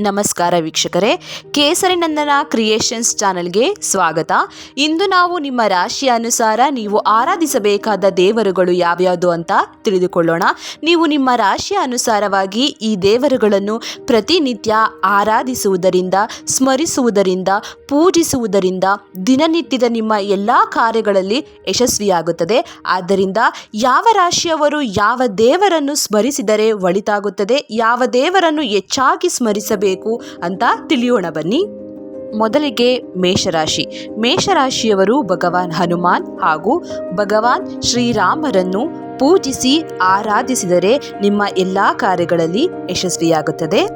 ನಮಸ್ಕಾರ ವೀಕ್ಷಕರೇ, ಕೇಸರಿ ನಂದನ ಕ್ರಿಯೇಷನ್ಸ್ ಚಾನಲ್ಗೆ ಸ್ವಾಗತ. ಇಂದು ನಾವು ನಿಮ್ಮ ರಾಶಿಯ ಅನುಸಾರ ನೀವು ಆರಾಧಿಸಬೇಕಾದ ದೇವರುಗಳು ಯಾವ್ಯಾವುದು ಅಂತ ತಿಳಿದುಕೊಳ್ಳೋಣ. ನೀವು ನಿಮ್ಮ ರಾಶಿಯ ಅನುಸಾರವಾಗಿ ಈ ದೇವರುಗಳನ್ನು ಪ್ರತಿನಿತ್ಯ ಆರಾಧಿಸುವುದರಿಂದ, ಸ್ಮರಿಸುವುದರಿಂದ, ಪೂಜಿಸುವುದರಿಂದ ದಿನನಿತ್ಯದ ನಿಮ್ಮ ಎಲ್ಲ ಕಾರ್ಯಗಳಲ್ಲಿ ಯಶಸ್ವಿಯಾಗುತ್ತದೆ. ಆದ್ದರಿಂದ ಯಾವ ರಾಶಿಯವರು ಯಾವ ದೇವರನ್ನು ಸ್ಮರಿಸಿದರೆ ಒಳಿತಾಗುತ್ತದೆ, ಯಾವ ದೇವರನ್ನು ಹೆಚ್ಚಾಗಿ ಸ್ಮರಿಸಬೇಕು ಅಂತ ತಿಳಿಯೋಣ ಬನ್ನಿ. ಮೊದಲಿಗೆ ಮೇಷರಾಶಿ. ಮೇಷರಾಶಿಯವರು ಭಗವಾನ್ ಹನುಮಾನ್ ಹಾಗೂ ಭಗವಾನ್ ಶ್ರೀರಾಮರನ್ನು ಪೂಜಿಸಿ ಆರಾಧಿಸಿದರೆ ನಿಮ್ಮ ಎಲ್ಲ ಕಾರ್ಯಗಳಲ್ಲಿ ಯಶಸ್ವಿಯಾಗುತ್ತದೆ.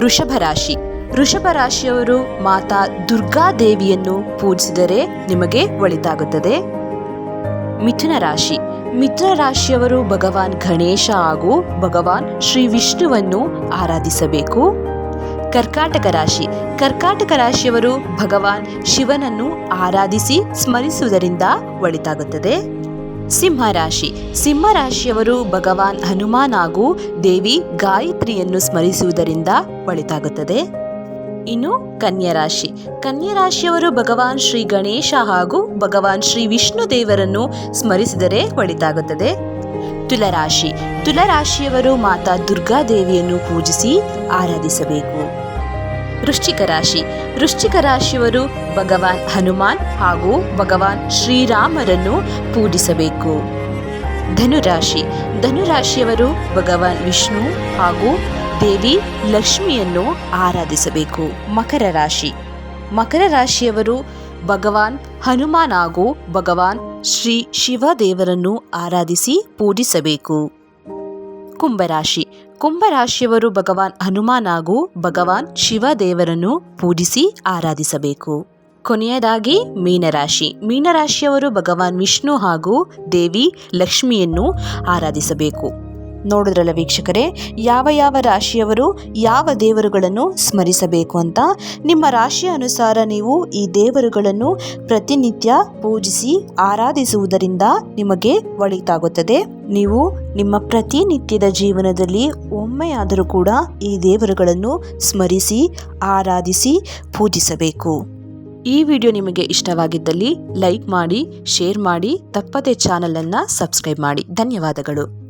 ಋಷಭ ರಾಶಿ. ಋಷಭ ರಾಶಿಯವರು ಮಾತಾ ದುರ್ಗಾದೇವಿಯನ್ನು ಪೂಜಿಸಿದರೆ ನಿಮಗೆ ಒಳಿತಾಗುತ್ತದೆ. ಮಿಥುನ ರಾಶಿ. ಮಿಥುನ ರಾಶಿಯವರು ಭಗವಾನ್ ಗಣೇಶ ಹಾಗೂ ಭಗವಾನ್ ಶ್ರೀ ವಿಷ್ಣುವನ್ನು ಆರಾಧಿಸಬೇಕು. ಕರ್ಕಾಟಕ ರಾಶಿ. ಕರ್ಕಾಟಕ ರಾಶಿಯವರು ಭಗವಾನ್ ಶಿವನನ್ನು ಆರಾಧಿಸಿ ಸ್ಮರಿಸುವುದರಿಂದ ಒಳಿತಾಗುತ್ತದೆ. ಸಿಂಹರಾಶಿ ಸಿಂಹರಾಶಿಯವರು ಭಗವಾನ್ ಹನುಮಾನ್ ಹಾಗೂ ದೇವಿ ಗಾಯತ್ರಿಯನ್ನು ಸ್ಮರಿಸುವುದರಿಂದ ಒಳಿತಾಗುತ್ತದೆ. ಇನ್ನು ಕನ್ಯಾ ರಾಶಿ ಕನ್ಯಾ ರಾಶಿಯವರು ಭಗವಾನ್ ಶ್ರೀ ಗಣೇಶ ಹಾಗೂ ಭಗವಾನ್ ಶ್ರೀ ವಿಷ್ಣು ದೇವರನ್ನು ಸ್ಮರಿಸಿದರೆ ಒಳಿತಾಗುತ್ತದೆ. ತುಲರಾಶಿ. ತುಲರಾಶಿಯವರು ಮಾತಾ ದುರ್ಗಾದೇವಿಯನ್ನು ಪೂಜಿಸಿ ಆರಾಧಿಸಬೇಕು. ವೃಶ್ಚಿಕ ರಾಶಿ. ವೃಶ್ಚಿಕ ರಾಶಿಯವರು ಭಗವಾನ್ ಹನುಮಾನ್ ಹಾಗೂ ಭಗವಾನ್ ಶ್ರೀರಾಮರನ್ನು ಪೂಜಿಸಬೇಕು. ಧನುರಾಶಿ. ಧನುರಾಶಿಯವರು ಭಗವಾನ್ ವಿಷ್ಣು ಹಾಗೂ ದೇವಿ ಲಕ್ಷ್ಮಿಯನ್ನು ಆರಾಧಿಸಬೇಕು. ಮಕರ ರಾಶಿ. ಮಕರ ರಾಶಿಯವರು ಭಗವಾನ್ ಹನುಮಾನ್ ಹಾಗೂ ಭಗವಾನ್ ಶ್ರೀ ಶಿವ ದೇವರನ್ನು ಆರಾಧಿಸಿ ಪೂಜಿಸಬೇಕು. ಕುಂಭರಾಶಿ ಕುಂಭರಾಶಿಯವರು ಭಗವಾನ್ ಹನುಮಾನ್ ಹಾಗೂ ಭಗವಾನ್ ಶಿವ ದೇವರನ್ನು ಪೂಜಿಸಿ ಆರಾಧಿಸಬೇಕು. ಕೊನೆಯದಾಗಿ ಮೀನರಾಶಿ ಮೀನರಾಶಿಯವರು ಭಗವಾನ್ ವಿಷ್ಣು ಹಾಗೂ ದೇವಿ ಲಕ್ಷ್ಮಿಯನ್ನು ಆರಾಧಿಸಬೇಕು. ನೋಡಿದ್ರಲ್ಲ ವೀಕ್ಷಕರೇ, ಯಾವ ಯಾವ ರಾಶಿಯವರು ಯಾವ ದೇವರುಗಳನ್ನು ಸ್ಮರಿಸಬೇಕು ಅಂತ? ನಿಮ್ಮ ರಾಶಿಯ ಅನುಸಾರ ನೀವು ಈ ದೇವರುಗಳನ್ನು ಪ್ರತಿನಿತ್ಯ ಪೂಜಿಸಿ, ಆರಾಧಿಸುವುದರಿಂದ ನಿಮಗೆ ಒಳಿತಾಗುತ್ತದೆ. ನೀವು ನಿಮ್ಮ ಪ್ರತಿನಿತ್ಯದ ಜೀವನದಲ್ಲಿ ಒಮ್ಮೆಯಾದರೂ ಕೂಡ ಈ ದೇವರುಗಳನ್ನು ಸ್ಮರಿಸಿ, ಆರಾಧಿಸಿ ಪೂಜಿಸಬೇಕು. ಈ ವಿಡಿಯೋ ನಿಮಗೆ ಇಷ್ಟವಾಗಿದ್ದಲ್ಲಿ ಲೈಕ್ ಮಾಡಿ, ಶೇರ್ ಮಾಡಿ, ತಪ್ಪದೆ ಚಾನಲನ್ನು ಸಬ್ಸ್ಕ್ರೈಬ್ ಮಾಡಿ. ಧನ್ಯವಾದಗಳು.